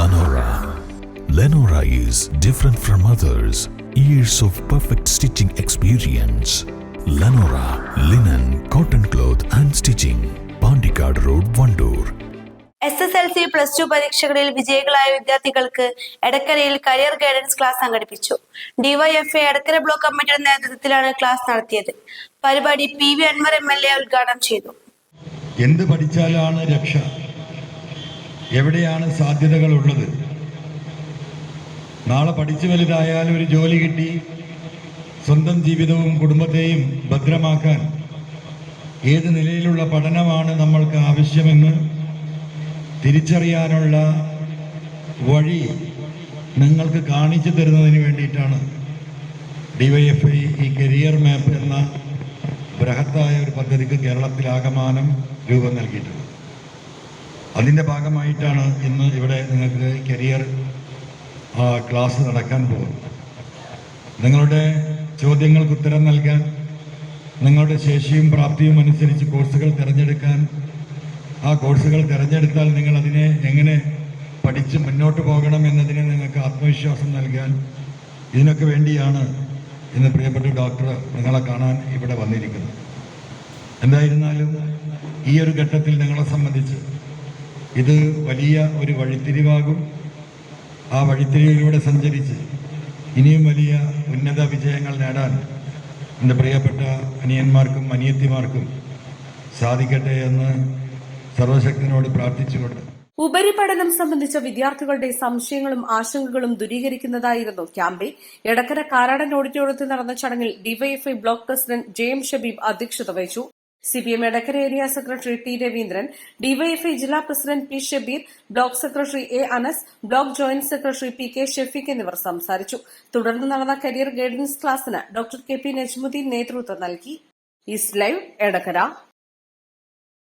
Lenora. Lenora is different from others. Years of perfect stitching experience. Lenora linen, cotton cloth and stitching. Pandikad Road, Vandoor. S S L C plus two പരീക്ഷകളിൽ വിജയികളായ വിദ്യാർത്ഥികൾക്ക് എടക്കരയിൽ career guidance class സംഘടിപ്പിച്ചു ഡിവൈഎഫ്എ Edakkara block കമ്മിറ്റിയുടെ നേതൃത്വത്തിലാണ് class നടത്തിയത് പരിപാടി P V Anvar M L A ഉദ്ഘാടനം ചെയ്തു എന്ത് പഠിച്ചാലാണ് രക്ഷ എവിടെയാണ് സാധ്യതകൾ ഉള്ളത് നാളെ പഠിച്ചു വലുതായാൽ ഒരു ജോലി കിട്ടി സ്വന്തം ജീവിതവും കുടുംബത്തെയും ഭദ്രമാക്കാൻ. ഏത് നിലയിലുള്ള പഠനമാണ് നമ്മൾക്ക് ആവശ്യമെന്ന് തിരിച്ചറിയാനുള്ള വഴി നിങ്ങൾക്ക് കാണിച്ചു തരുന്നതിന് വേണ്ടിയിട്ടാണ് ഡിവൈഎഫ്ഐ ഈ കരിയർ മാപ്പ് എന്ന ബൃഹത്തായ ഒരു പദ്ധതിക്ക് കേരളത്തിലാകമാനം രൂപം നൽകിയിട്ടുണ്ട് അതിന്റെ ഭാഗമായിട്ടാണ് ഇന്ന് ഇവിടെ നിങ്ങൾക്ക് കരിയർ ക്ലാസ് നടക്കാൻ പോകുന്നത്. നിങ്ങളുടെ ചോദ്യങ്ങൾക്ക് ഉത്തരം നൽകാൻ നിങ്ങളുടെ ശേഷിയും പ്രാപ്തിയും അനുസരിച്ച് കോഴ്സുകൾ തിരഞ്ഞെടുക്കാൻ ആ കോഴ്സുകൾ തിരഞ്ഞെടുത്താൽ നിങ്ങൾ അതിനെ എങ്ങനെ പഠിച്ച് മുന്നോട്ട് പോകണം എന്നതിന് നിങ്ങൾക്ക് ആത്മവിശ്വാസം നൽകാൻ ഇതിനൊക്കെ വേണ്ടിയാണ് ഇന്ന് പ്രിയപ്പെട്ട ഡോക്ടർ നിങ്ങളെ കാണാൻ ഇവിടെ വന്നിരിക്കുന്നത്. എന്തായിരുന്നാലും ഈ ഒരു ഘട്ടത്തിൽ നിങ്ങളെ സംബന്ധിച്ച് ഇത് വലിയ ഒരു വഴിത്തിരിവാകും. ആ വഴിത്തിരിവിലൂടെ സഞ്ചരിച്ച് ഇനിയും വലിയ ഉന്നത വിജയങ്ങൾ നേടാൻ എന്റെ പ്രിയപ്പെട്ട അനിയന്മാർക്കും അനിയത്തിമാർക്കും സാധിക്കട്ടെ എന്ന് സർവശക്തനോട് പ്രാർത്ഥിച്ചുകൊണ്ട് ഉപരിപഠനം സംബന്ധിച്ച വിദ്യാർത്ഥികളുടെ സംശയങ്ങളും ആശങ്കകളും ദൂരീകരിക്കുന്നതായിരുന്നു ക്യാമ്പയിൻ. എടക്കര കാരാടൻ ഓഡിറ്റോറിയത്തിൽ നടന്ന ചടങ്ങിൽ DYFI block president J M Shabeeb അധ്യക്ഷത വഹിച്ചു. CPM Edakkara area secretary T Raveendran DYFI ജില്ലാ president P Shabeer block secretary A Anas block joint secretary P K Shefeeq എന്നിവർ സംസാരിച്ചു. തുടർന്ന് നടന്ന കരിയർ ഗൈഡൻസ് ക്ലാസിന് ഡോക്ടർ കെ പി നജ്മുദ്ദീൻ നേതൃത്വം നൽകി. East Live Edakkara.